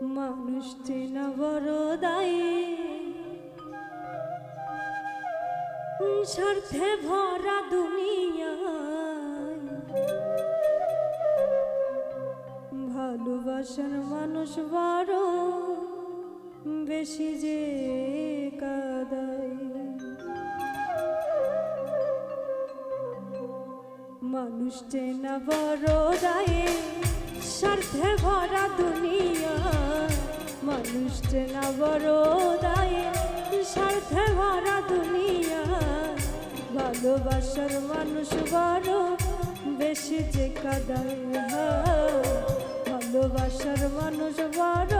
মানুষ চেনা বড় দায়ে স্বার্থে ভরা দুনিয়া। ভালোবাসার মানুষ বড়, বেশি যে কাদায়। মানুষ চেনা বড় দায়ে স্বার্থে ভরা দুনিয়া, মানুষ চেনা বড় দায় স্বার্থে ভরা দুনিয়া, ভালোবাসার মানুষ বড়, বেশি যে কাদায়। ভালোবাসার মানুষ বড়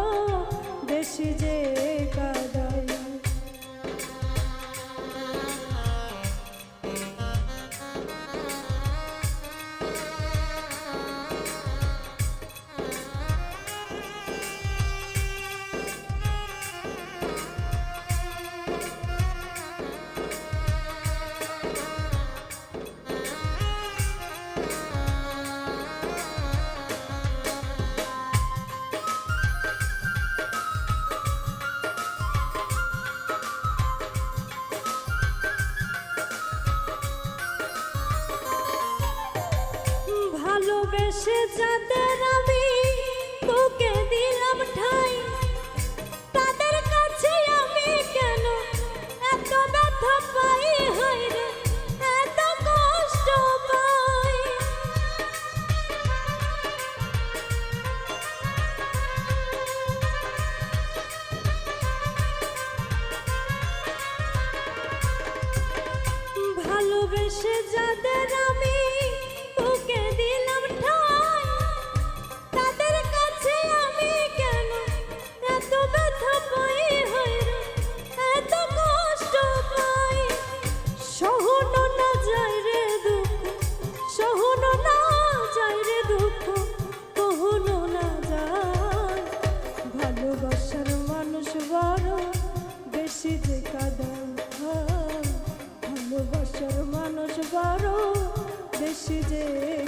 ভালোবেসে যাদের আমি বেশি যে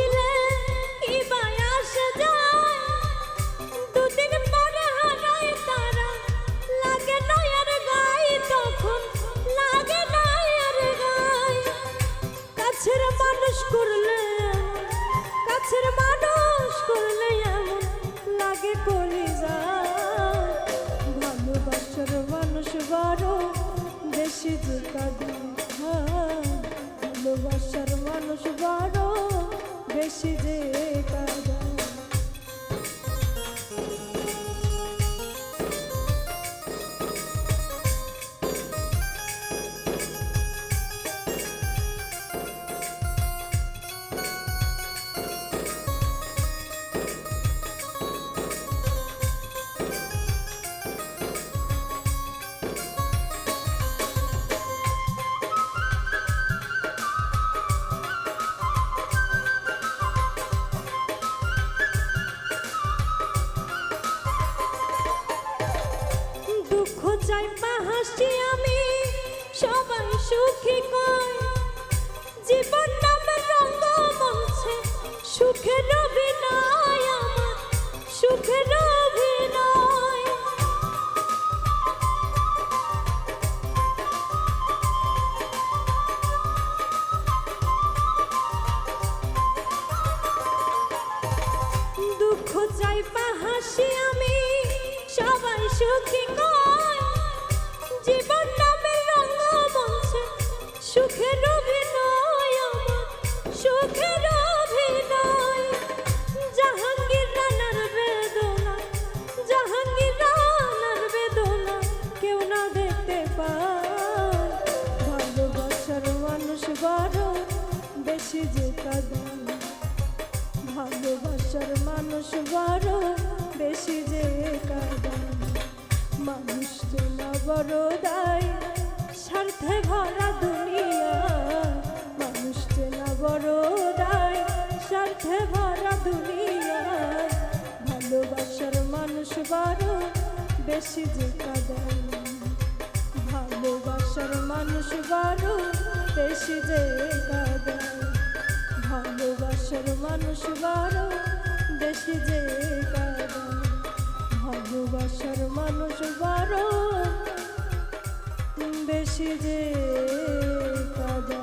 কাছের মানুষ করলে, কাছের মানুষ করলে এমন লাগে কলি ভালোবাসার মানুষ বড়, বেশি কাঁদে ভালোবাসার মানুষ বড়, বেশি যে কাঁদে জীবন আমি সবাই সুখী কয় জীবন মানুষ বড় বেশি যে কাঁদায় মানুষ চেনা বড় দায় স্বার্থে ভরা দুনিয়া। মানুষ চেনা বড় দায় স্বার্থে ভরা দুনিয়া। ভালোবাসার মানুষ বড় বেশি যে কাঁদায় ভালোবাসার মানুষ বড় বেশি যে কাঁদায় ভালোবাসার মানুষ বড় দেশে যে ভালোবাসার মানুষ বারো। বেশি যে কাদা।